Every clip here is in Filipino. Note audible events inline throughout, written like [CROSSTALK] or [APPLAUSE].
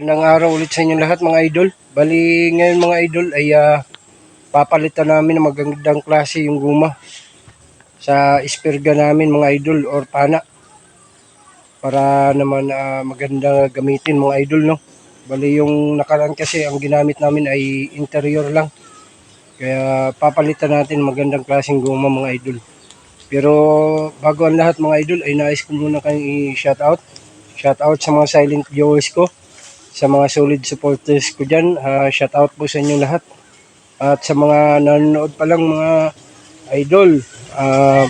Magandang araw ulit sa inyo lahat mga idol. Bali ngayon mga idol ay ah, papalitan namin ng magandang klase yung guma sa isperga namin mga idol or pana para naman ah, maganda gamitin mga idol no. Bali yung nakaraan kasi ang ginamit namin ay interior lang. Kaya papalitan natin magandang klaseng guma mga idol. Pero bago ang lahat mga idol ay nais ko muna kayong i-shoutout. Shoutout sa mga silent viewers ko sa mga solid supporters ko dyan. Uh, shout out po sa inyo lahat. At sa mga nanonood pa lang mga idol, ah,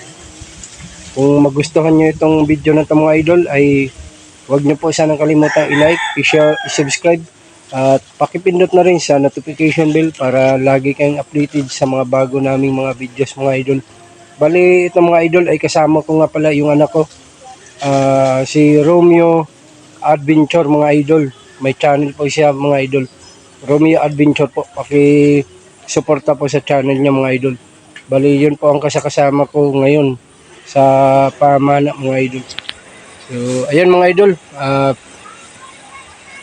kung magustuhan nyo itong video na ito mga idol, ay huwag nyo po sanang kalimutang i-like, i-share, i-subscribe, at pakipindot na rin sa notification bell para lagi kayong updated sa mga bago naming mga videos mga idol. Bali, itong mga idol ay kasama ko nga pala yung anak ko, ah, si Romeo Adventure mga idol. May channel po siya mga idol. Romeo Adventure po. Paki-suporta po sa channel niya mga idol. Bali yun po ang kasakasama ko ngayon sa pamana mga idol. So ayan mga idol. ah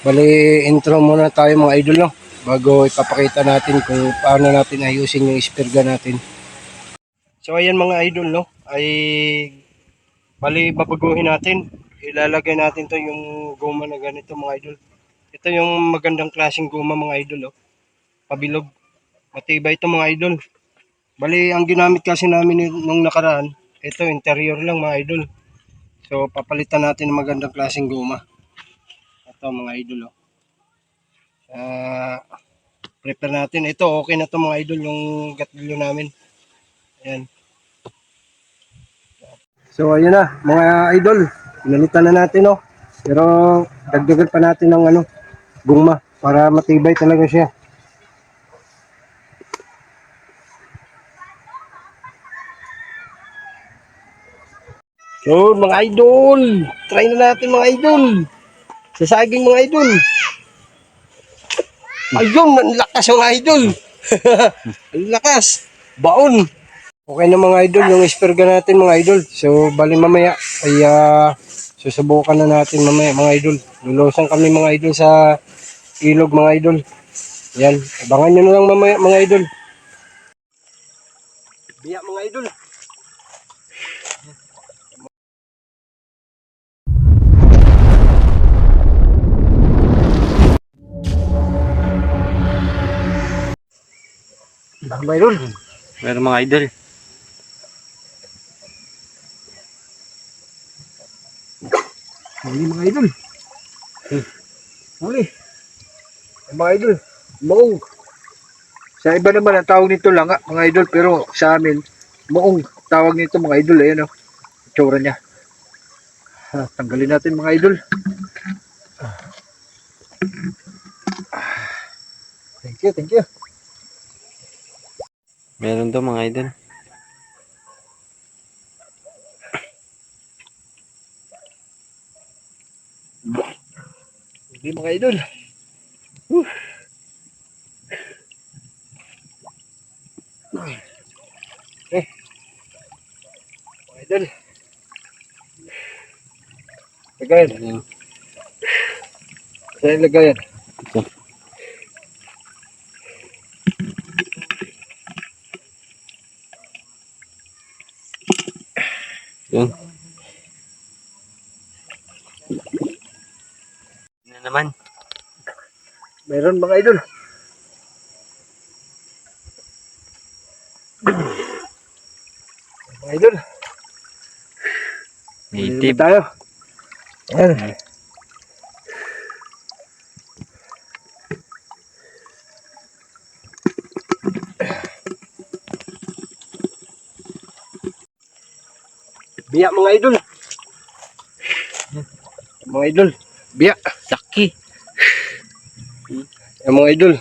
bali intro muna tayo mga idol no. Bago ipapakita natin kung paano natin ayusin yung isperga natin. So ayan mga idol no. Ay bali babaguhin natin. Ilalagay natin to yung goma na ganito mga idol. Ito yung magandang klaseng guma mga idol. Oh. Pabilog. Matibay ito mga idol. Bali, ang ginamit kasi namin nung nakaraan, ito interior lang mga idol. So, papalitan natin ng magandang klaseng guma. Ito mga idol. Oh. Ah, prepare natin. Ito, okay na to mga idol, yung gatilyo namin. Ayan. So, ayun na, mga idol. Pinalitan na natin, oh. Pero, dagdagan pa natin ng ano, guma para matibay talaga siya. So, mga idol, try na natin mga idol. Sa saging mga idol. Ayun, ang mga idol. [LAUGHS] ang lakas. Baon. Okay na mga idol, yung isperga natin mga idol. So, bali mamaya ay ah, susubukan na natin mamaya mga idol. Lulusan kami mga idol sa ilog mga idol. Yan, abangan nyo na lang mamaya mga idol. Biya mga idol. Mga idol. Meron mga idol. Huli mga idol. Huli. Mga idol. Maong. Sa iba naman ang tawag nito langa mga idol pero sa amin maong tawag nito mga idol ayan oh. Itsura niya. Tanggalin natin mga idol. Ah. Thank you, thank you. Meron to mga idol. Hindi mga idol. Whew. Eh. Mga idol. Lagayan. Ayan. Saan lagayan? Ito. Yun. Yun naman. Meron mga idol. Mga idol. Native. Tayo. Ayan. Biya mga idol. Mga idol. Biya. Laki. Yan mga idol.